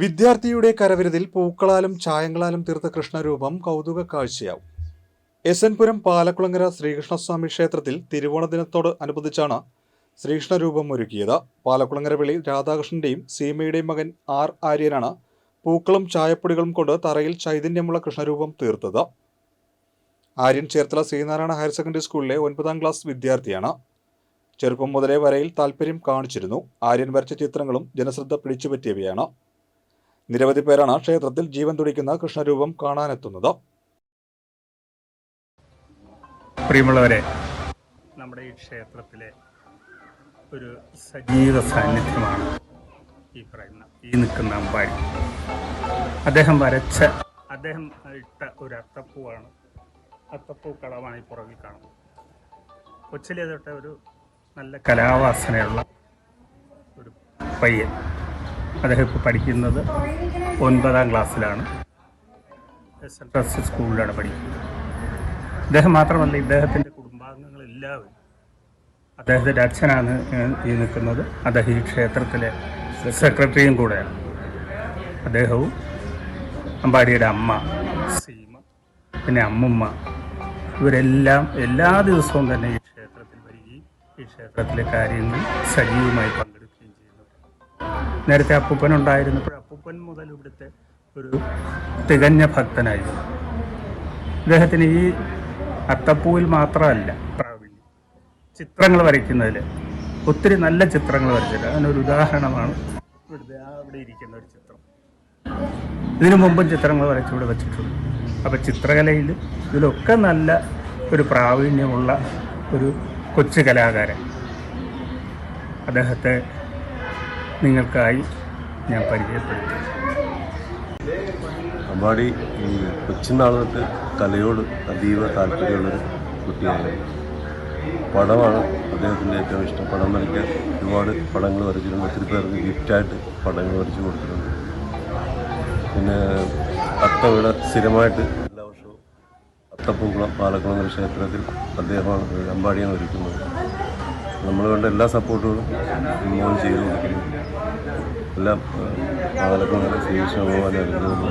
വിദ്യാർത്ഥിയുടെ കരവിരുതിൽ പൂക്കളാലും ചായങ്ങളാലും തീർത്ത കൃഷ്ണരൂപം കൗതുക കാഴ്ചയാവും. എസ് എൻപുരം പാലക്കുളങ്ങര ശ്രീകൃഷ്ണസ്വാമി ക്ഷേത്രത്തിൽ തിരുവോണ ദിനത്തോട് അനുബന്ധിച്ചാണ് ശ്രീകൃഷ്ണരൂപം ഒരുക്കിയത്. പാലക്കുളങ്ങര വെളി രാധാകൃഷ്ണന്റെയും സീമയുടെയും മകൻ ആർ ആര്യനാണ് പൂക്കളും ചായപ്പൊടികളും കൊണ്ട് തറയിൽ ചൈതന്യമുള്ള കൃഷ്ണരൂപം തീർത്തത്. ആര്യൻ ചേർത്തല ശ്രീനാരായണ ഹയർ സെക്കൻഡറി സ്കൂളിലെ ഒൻപതാം ക്ലാസ് വിദ്യാർത്ഥിയാണ്. ചെറുപ്പം മുതലേ വരയിൽ താല്പര്യം കാണിച്ചിരുന്നു. ആര്യൻ വരച്ച ചിത്രങ്ങളും ജനശ്രദ്ധ പിടിച്ചുപറ്റിയവയാണ്. നിരവധി പേരാണ് ക്ഷേത്രത്തിൽ ജീവൻ തുടിക്കുന്ന കൃഷ്ണരൂപം കാണാനെത്തുന്നത്. പ്രിയമുള്ളവരെ നമ്മുടെ ഈ ക്ഷേത്രത്തിലെ ഒരു സജീവ സാന്നിധ്യമാണ് ഈ പറയുന്ന ഈ നിൽക്കുന്ന അമ്പാടി. അദ്ദേഹം വരച്ച അദ്ദേഹം ഇട്ട ഒരു അത്തപ്പൂവാണ്. അത്തപ്പൂ കളവാണ് ഈ പുറകിൽ കാണുന്നത്. കൊച്ചിലെ തൊട്ട് ഒരു നല്ല കലാവാസനയുള്ള ഒരു പയ്യൻ. അദ്ദേഹം ഇപ്പോൾ പഠിക്കുന്നത് ഒൻപതാം ക്ലാസ്സിലാണ്. എൻ എസ് സ്കൂളിലാണ് പഠിക്കുന്നത്. ഇദ്ദേഹം മാത്രമല്ല ഇദ്ദേഹത്തിന്റെ കുടുംബാംഗങ്ങളെല്ലാവരും അദ്ദേഹത്തിന്റെ അച്ഛനാണ് ഈ നിൽക്കുന്നത്. അദ്ദേഹം ഈ ക്ഷേത്രത്തിലെ സെക്രട്ടറിയും കൂടെയാണ്. അദ്ദേഹവും അമ്പാടിയുടെ അമ്മ സീമ പിന്നെ അമ്മുമ്മ ഇവരെല്ലാം എല്ലാ ദിവസവും തന്നെ ഈ ക്ഷേത്രത്തിൽ വരികയും ഈ ക്ഷേത്രത്തിലെ കാര്യങ്ങൾ സജീവമായി ചെയ്യുന്നവരാണ് നേരത്തെ അപ്പൂപ്പൻ ഉണ്ടായിരുന്നപ്പോൾ അപ്പൂപ്പൻ മുതൽ ഇവിടുത്തെ ഒരു തികഞ്ഞ ഭക്തനായിരുന്നു. അദ്ദേഹത്തിന് ഈ അത്തപ്പൂവിൽ മാത്രമല്ല പ്രാവീണ്യം. ചിത്രങ്ങൾ വരയ്ക്കുന്നതിൽ ഒത്തിരി നല്ല ചിത്രങ്ങൾ വരച്ചിട്ട് അതിനൊരു ഉദാഹരണമാണ് ഇവിടുത്തെ അവിടെ ഇരിക്കുന്ന ഒരു ചിത്രം. ഇതിനു മുമ്പും ചിത്രങ്ങൾ വരച്ച് ഇവിടെ വെച്ചിട്ടുണ്ട്. അപ്പോൾ ചിത്രകലയിൽ ഇതിലൊക്കെ നല്ല ഒരു പ്രാവീണ്യമുള്ള ഒരു കൊച്ചു കലാകാരൻ. അദ്ദേഹത്തെ നിങ്ങൾക്കായി ഞാൻ പരിചയപ്പെടുത്തി അമ്പാടി ഈ കൊച്ചുനാൾ തൊട്ട് കലയോട് അതീവ താല്പര്യമുള്ളൊരു കുട്ടിയാണ്. പടമാണ് അദ്ദേഹത്തിന്റെ ഏറ്റവും ഇഷ്ടം. പടം വരയ്ക്കാൻ ഒരുപാട് പടങ്ങൾ വരച്ചിട്ടുണ്ട്. ഒത്തിരി പേർക്ക് ഗിഫ്റ്റായിട്ട് പടങ്ങൾ വരച്ചു കൊടുത്തിട്ടുണ്ട്. പിന്നെ അത്ത ഇവിടെ സ്ഥിരമായിട്ട് എല്ലാ വർഷവും അത്തപ്പൂക്കുളം പാലക്കുളം ക്ഷേത്രത്തിൽ അദ്ദേഹമാണ് അമ്പാടിയാണ് ഒരുക്കുന്നത്. നമ്മൾ വേണ്ട എല്ലാ സപ്പോർട്ടുകളും മോൻ ചെയ്തുകൊണ്ടിരിക്കുന്നു. എല്ലാം അതിലൊക്കെ നല്ല ഭഗവാനെ അനുഗ്രഹം